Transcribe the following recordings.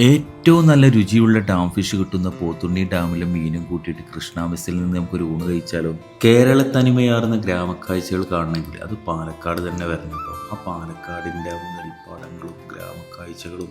ഏറ്റവും നല്ല രുചിയുള്ള ഡാം ഫിഷ് കിട്ടുന്ന പോത്തുണ്ണി ഡാമിലെ മീനും കൂട്ടിയിട്ട് കൃഷ്ണാമസിൽ നിന്ന് നമുക്കൊരു ഊണ് കഴിച്ചാലോ? കേരള തനിമയാർന്ന ഗ്രാമക്കാഴ്ചകൾ കാണണമെങ്കിൽ അത് പാലക്കാട് തന്നെ വരണം ആ പാലക്കാടിന്റെ നെൽപ്പാടങ്ങളും ഗ്രാമക്കാഴ്ചകളും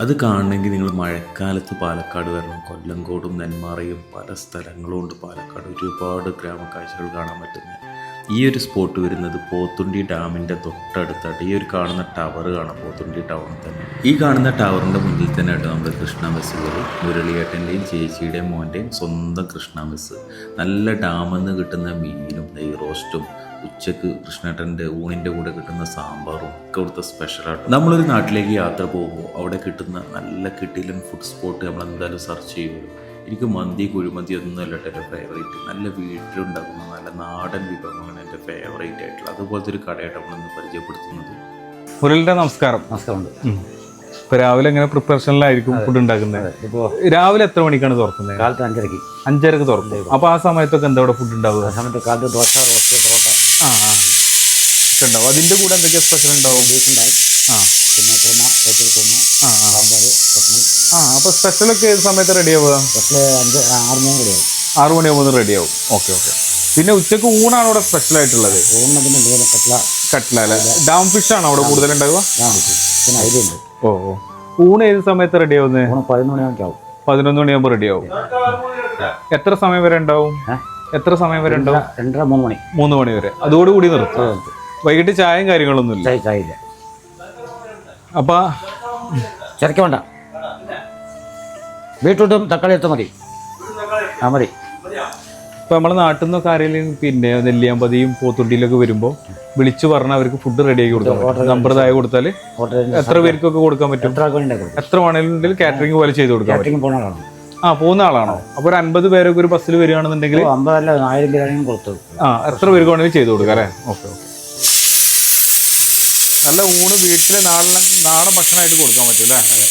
അത് കാണണമെങ്കിൽ നിങ്ങൾ മഴക്കാലത്ത് പാലക്കാട് വരണം. കൊല്ലങ്കോടും നെന്മാറയും പല സ്ഥലങ്ങളും ഉണ്ട്. പാലക്കാട് ഒരുപാട് ഗ്രാമക്കാഴ്ചകൾ കാണാൻ പറ്റുന്നത്. ഈ ഒരു സ്പോട്ട് വരുന്നത് പോത്തുണ്ടി ഡാമിന്റെ തൊട്ടടുത്തായിട്ട് ഈ ഒരു കാണുന്ന ടവർ കാണാം പോത്തുണ്ടി ടവറിൽ തന്നെ. ഈ കാണുന്ന ടവറിന്റെ മുന്നിൽ തന്നെ ആയിട്ട് നമ്മുടെ കൃഷ്ണ ബസ് മുരളിയേട്ടന്റെയും ചേച്ചിയുടെയും മോന്റെയും സ്വന്തം കൃഷ്ണ ബസ് നല്ല ഡാമിൽ നിന്ന് കിട്ടുന്ന മീനും നെയ് റോസ്റ്റും ഉച്ചയ്ക്ക് കൃഷ്ണേട്ടന്റെ ഊണിന്റെ കൂടെ കിട്ടുന്ന സാമ്പാറും ഒക്കെ അവിടുത്തെ സ്പെഷ്യലായിട്ട് നമ്മളൊരു നാട്ടിലേക്ക് യാത്ര പോകുമ്പോൾ അവിടെ കിട്ടുന്ന നല്ല കിട്ടിയിലും ഫുഡ് സ്പോട്ട് നമ്മൾ എന്തായാലും സെർച്ച് ചെയ്യുമല്ലോ എനിക്ക് മന്തി കുഴിമന്തി ഒന്നും അല്ലട്ടെ എന്റെ ഫേവറേറ്റ് നല്ല വീട്ടിലുണ്ടാക്കുന്ന നല്ല നാടൻ വിഭവങ്ങളാണ് എന്റെ ഫേവറേറ്റ് ആയിട്ടുള്ള അതുപോലത്തെ ഒരു കടയായിട്ട് നമ്മളിന്ന് പരിചയപ്പെടുത്തുന്നത്. മുരളിയുടെ നമസ്കാരം. നമസ്കാരമുണ്ട് ഇപ്പൊ രാവിലെ എങ്ങനെ പ്രിപ്പറേഷനിലായിരിക്കും ഫുഡ് ഉണ്ടാക്കുന്നത് ഇപ്പോൾ രാവിലെ എത്ര മണിക്കാണ് തുറക്കുന്നത് കാലത്ത് അഞ്ചരയ്ക്ക്. അഞ്ചരക്ക് തുറക്കും. അപ്പൊ ആ സമയത്തൊക്കെ എന്താ അവിടെ ഫുഡ് ഉണ്ടാവുക? ആ സമയത്ത് കാലത്ത് ദോശ റോസ്റ്റ് പൊറോട്ട. ആ ആ. ഒക്കെ ഉണ്ടാവും അതിന്റെ കൂടെ എന്തൊക്കെയാ സ്പെഷ്യൽ ഉണ്ടാവും? ബീഫ് ഉണ്ടാവും. ആ. പിന്നെ കുറുമ വെച്ചൽ കുറുമ ആ ആ. സാമ്പാർ ചട്നി. ആ അപ്പോൾ സ്പെഷ്യലൊക്കെ ഏത് സമയത്ത് റെഡി ആവുക? സ്പെഷ്യൽ അഞ്ച് ആറ് മണി റെഡിയാവും ആറു മണിയാകുമ്പോൾ റെഡി ആവും. ഓക്കെ ഓക്കെ പിന്നെ ഉച്ചയ്ക്ക് ഊണാണ് ഇവിടെ സ്പെഷ്യൽ ആയിട്ടുള്ളത്. ഊണിന് പിന്നെ മീൻ കട്ട്ല കട്ട്ല അല്ലേ ഡാം ഫിഷ് ആണ് അവിടെ കൂടുതൽ ഉണ്ടാവുക പിന്നെ ഓ ഓ. ഊണ് ഏത് സമയത്ത് റെഡി ആവുന്നത് ഊണ് പതിനൊന്ന് മണിയാകുമ്പോ ആവും. പതിനൊന്ന് മണിയാകുമ്പോൾ റെഡി ആവും. എത്ര സമയം വരെ ഉണ്ടാവും? എത്ര സമയം വരെ ഉണ്ടാവും? രണ്ടര മൂന്ന് മണി. മൂന്ന് മണി വരെ. അതോടുകൂടി നിർത്തും. വൈകിട്ട് ചായയും കാര്യങ്ങളൊന്നും ഇല്ല ചായ ഇല്ല അപ്പൊ വേണ്ട. ബീട്രൂട്ടും തക്കാളി എടുത്താൽ മതി. ആ മതി. ഇപ്പൊ നമ്മളെ നാട്ടിൽ നിന്നൊക്കെ ആരെങ്കിലും പിന്നെ നെല്ലിയാമ്പതിയും പോത്തുണ്ടിയിലൊക്കെ വരുമ്പോൾ വിളിച്ചു പറഞ്ഞാൽ അവർക്ക് ഫുഡ് റെഡി ആക്കി കൊടുക്കാം നമ്പർ ഇതായി കൊടുത്താൽ എത്ര പേർക്കൊക്കെ കൊടുക്കാൻ പറ്റും? എത്ര വേണമെങ്കിലും കാറ്ററിംഗ് പോലെ ചെയ്ത് കൊടുക്കാം ആ പോകുന്ന ആളാണോ? അപ്പൊ ഒരു അൻപത് പേരൊക്കെ ഒരു ബസ്സിൽ വരികയാണെന്നുണ്ടെങ്കിൽ ആ എത്ര പേർക്ക് വേണമെങ്കിലും ചെയ്ത് കൊടുക്കാം അല്ലേ? Okay okay. നല്ല ഊണ് വീട്ടിലെ നാടൻ നാടൻ ഭക്ഷണമായിട്ട് കൊടുക്കാൻ പറ്റും അല്ലേ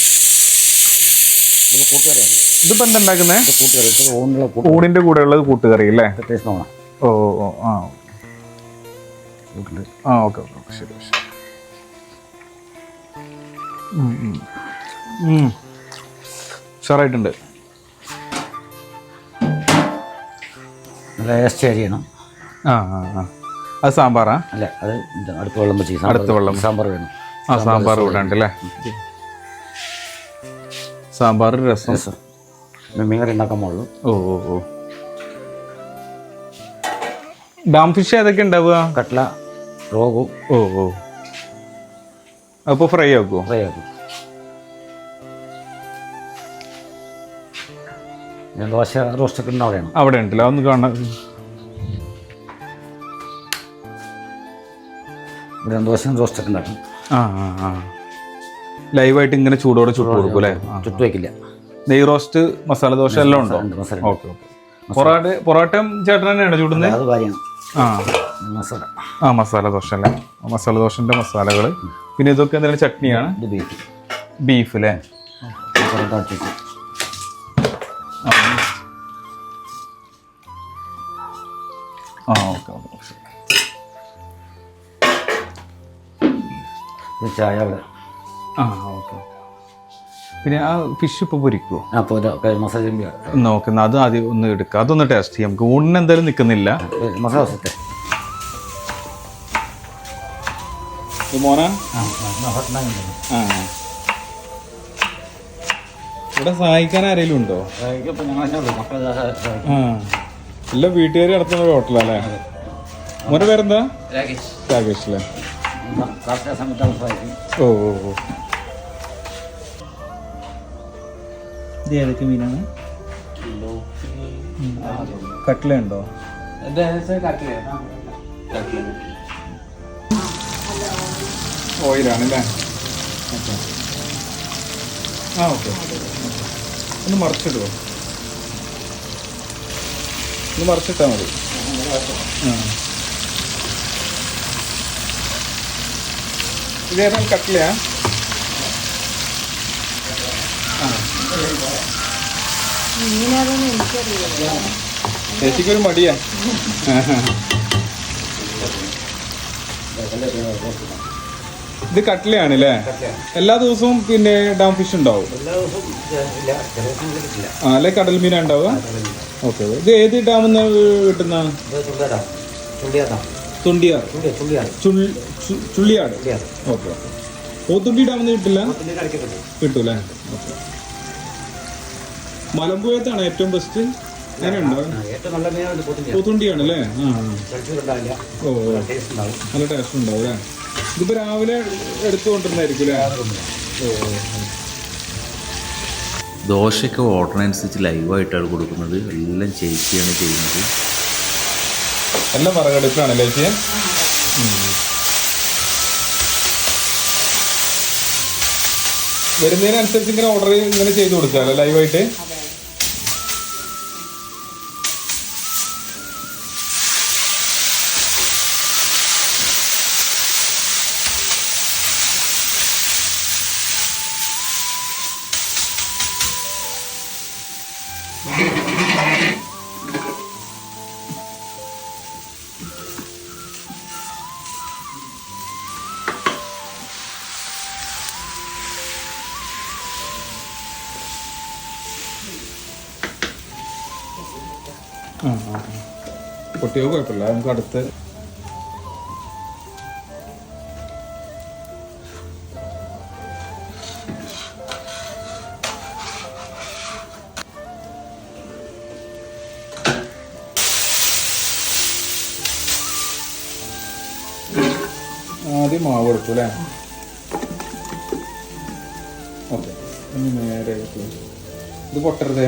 ഇത് കൂട്ടുകറിയാണ് ഇതിപ്പോ എന്താ ഉണ്ടാക്കുന്നത് ഇത് കൂട്ടുകറി ഇത് ഊണിലുള്ള കൂട്ട് ഊണിന്റെ കൂടെ ഉള്ളത് കൂട്ടുകറി അല്ലേ? ടേസ്റ്റ് ഓ ഓ, ആ. കൂട്ടുണ്ട് ആ ഓക്കെ ഓക്കെ ഓക്കെ ശരി ശരി. ഉഷാറായിട്ടുണ്ട്. നല്ല ടേസ്റ്റ് അരിയണം ആ ആ ആ. അത് സാമ്പാറാ? അല്ല അത് അടുത്ത വെള്ളം വെച്ച് അടുത്ത വെള്ളം. സാമ്പാർ വേണം. ആ സാമ്പാർ ഇവിടെ ഉണ്ട് അല്ലേ? സാമ്പാർ രസം. മീൻ കറി ഉണ്ടാക്കാൻ പാടുള്ളൂ ഓ ഓ ഓ. ഡാം ഫിഷ് ഏതൊക്കെ ഉണ്ടാവുക? കട്ട്ല റോഗു. ഓ ഓ. അപ്പോൾ ഫ്രൈ ആക്കുമോ ഫ്രൈ ആക്കും. ദോശ റോസ്റ്റൊക്കെ ഉണ്ട് അവിടെയാണ്? അവിടെ ഉണ്ടല്ലോ ഒന്ന് കാണാം. ഇവിടെ ദോശ റോസ്റ്റൊക്കെ ഉണ്ടാക്കും. ആ ആ ആ. ലൈവായിട്ട് ഇങ്ങനെ ചൂടോടെ ചുട്ട് കൊടുക്കും. അല്ലേ ചുട്ട് വയ്ക്കില്ല നെയ് റോസ്റ്റ് മസാല ദോശ എല്ലാം ഉണ്ടോ? Okay okay. പൊറോട്ട പൊറോട്ടയും ചേട്ടൻ തന്നെയാണ് ചൂടുന്നത്? അത് ആ. മസാല. ആ മസാല ദോശ അല്ലേ? മസാല ദോശന്റെ മസാലകൾ പിന്നെ ഇതൊക്കെ എന്തെങ്കിലും ചട്നിയാണ്? ഇത് ബീഫ്. ബീഫ് അല്ലേ? ആ. ഓക്കെ ഓക്കെ ചായ ആ ഓക്കെ. പിന്നെ ആ ഫിഷ് ഇപ്പോൾ പൊരിക്കുമോ ആ അപ്പോൾ മസാല നോക്കുന്ന അത് ആദ്യം ഒന്ന് എടുക്കുക അതൊന്ന് ടേസ്റ്റ് ചെയ്യാം. നമുക്ക് ഊണിന് എന്തായാലും നിൽക്കുന്നില്ല മസാല ദോശത്തെ മോന? ഇവിടെ സഹായിക്കാൻ ആരെങ്കിലും ഉണ്ടോ? ഇല്ല എല്ലാം വീട്ടുകാർ നടത്തുന്ന ഒരു ഹോട്ടലല്ലേ മോനെ പേരെന്താ? രാകേഷ്. രാകേഷ് അല്ലേ? ഓ ഓ ഓ. ഇത് ഏതൊക്കെ മീനാണ്? കട്ട്ല. ഉണ്ടോ ഓക്കെ. ആ ഓക്കെ. ഒന്ന് മറിച്ചിടുവോ? ഒന്ന് മറിച്ചിട്ടാൽ മതി. ആ. ഇതേതാ കട്ട്ലയാ ചേച്ചിക്കൊരു മടിയാ. ഇത് കട്ട്ലയാണ് അല്ലേ എല്ലാ ദിവസവും പിന്നെ ഡാം ഫിഷ് ഉണ്ടാവും? ആ അല്ലെ കടൽ മീനാ ഉണ്ടാവുക? ഓക്കെ. ഇത് ഏത് ഡാമിൽ നിന്ന് കിട്ടുന്ന തുണ്ടിയാർ. ചുള്ളിയാട്. ഓക്കെ. പോത്തുണ്ടി ഡാമിൽ നിന്ന് കിട്ടില്ല കിട്ടൂലേ? ഓക്കെ. മലമ്പുഴത്താണ് ഏറ്റവും ബെസ്റ്റ് പോത്തുണ്ടിയാണ് അല്ലേ ആ. ഓ നല്ല ടേസ്റ്റ് ഉണ്ടാവും. അല്ലേ? ഇതിപ്പോ രാവിലെ എടുത്തുകൊണ്ടിരുന്നായിരിക്കും അല്ലേ? ഓ. ദോശയൊക്കെ ഓർഡർ അനുസരിച്ച് ലൈവായിട്ടാണ് കൊടുക്കുന്നത്. എല്ലാം ചേച്ചിയാണ് ചെയ്യുന്നത്. എല്ലാം വിറകടുപ്പാണല്ലേ ചേച്ചി? വരുന്നതിനനുസരിച്ച് ഇങ്ങനെ ഓർഡർ ഇങ്ങനെ ചെയ്ത് കൊടുക്കാമല്ലോ ലൈവായിട്ട്? പൊട്ടിയോ കുഴപ്പമില്ല. നമുക്ക് അടുത്ത് ആദ്യം മാവ് കൊടുത്തു അല്ലേ? ഓക്കെ. നേരെ. ഇത് പൊട്ടരുതേ.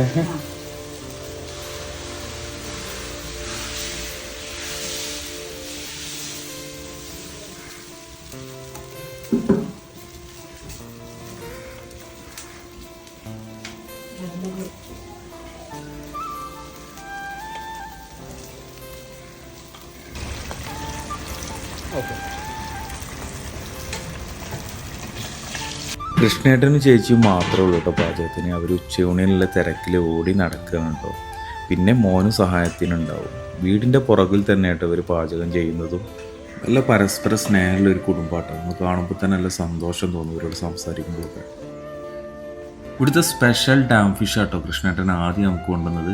കൃഷ്ണേട്ടനും ചേച്ചിയും മാത്രമേ ഉള്ളൂ കേട്ടോ പാചകത്തിന്. അവർ ഉച്ചയൂണിനുള്ള തിരക്കിൽ ഓടി നടക്കുന്നുണ്ടോ പിന്നെ മോനും സഹായത്തിനുണ്ടാവും. വീടിന്റെ പുറകിൽ തന്നെ കേട്ടോ ഇവർ പാചകം ചെയ്യുന്നതും. നല്ല പരസ്പര സ്നേഹമുള്ള ഒരു കുടുംബമാട്ടോ. നമ്മൾ കാണുമ്പോൾ തന്നെ നല്ല സന്തോഷം തോന്നും ഇവരോട് സംസാരിക്കുമ്പോഴൊക്കെ. ഇവിടുത്തെ സ്പെഷ്യൽ ഡാം ഫിഷ് ആട്ടോ കൃഷ്ണേട്ടൻ ആദ്യം നമുക്ക് കൊണ്ടുവന്നത്.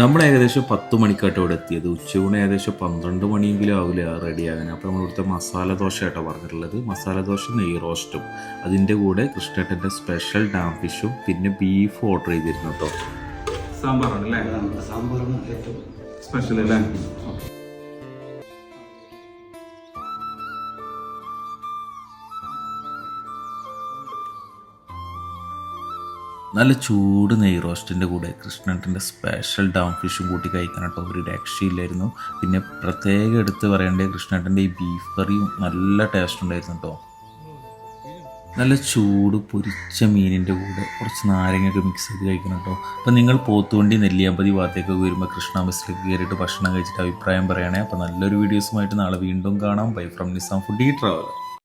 നമ്മൾ ഏകദേശം പത്ത് മണിക്കാട്ടോ ഇവിടെ എത്തിയത്. ഉച്ചയൂണ് ഏകദേശം പന്ത്രണ്ട് മണിയെങ്കിലും ആവില്ല റെഡിയാകാൻ അപ്പോൾ നമ്മൾ ഇവിടുത്തെ മസാല ദോശ ആട്ടോ പറഞ്ഞിട്ടുള്ളത്. മസാല ദോശ നെയ് റോസ്റ്റും അതിന്റെ കൂടെ കൃഷ്ണേട്ടന്റെ സ്പെഷ്യൽ ഡാം ഫിഷും പിന്നെ ബീഫ് ഓർഡർ ചെയ്തിരുന്നു കേട്ടോ. സാമ്പാറാണ് അല്ലേ? നമ്മുടെ സാമ്പാറാണ് ഏറ്റവും സ്പെഷ്യൽ അല്ലേ? നല്ല ചൂട് നെയ് റോസ്റ്റിന്റെ കൂടെ കൃഷ്ണന്റെ സ്പെഷ്യൽ ഡാം ഫിഷും കൂട്ടി കഴിക്കാൻ കേട്ടോ. ഒരു രക്ഷയില്ലായിരുന്നു. പിന്നെ പ്രത്യേകം എടുത്ത് പറയേണ്ടത് കൃഷ്ണേട്ടന്റെ ഈ ബീഫ് കറിയും നല്ല ടേസ്റ്റ് ഉണ്ടായിരുന്നു കേട്ടോ. നല്ല ചൂട് പൊരിച്ച മീനിന്റെ കൂടെ കുറച്ച് നാരങ്ങയൊക്കെ മിക്സ് ചെയ്ത് കഴിക്കണം കേട്ടോ. അപ്പം നിങ്ങൾ പോത്തുവണ്ടി നെല്ലിയാമ്പതി ഭാഗത്തേക്കൊക്കെ വരുമ്പോൾ കൃഷ്ണ ബസ്സിലേക്ക് കയറിയിട്ട് ഭക്ഷണം കഴിച്ചിട്ട് അഭിപ്രായം പറയണേ. അപ്പോൾ നല്ലൊരു വീഡിയോസുമായിട്ട് നാളെ വീണ്ടും കാണാം. Bye from Nizam foodie traveller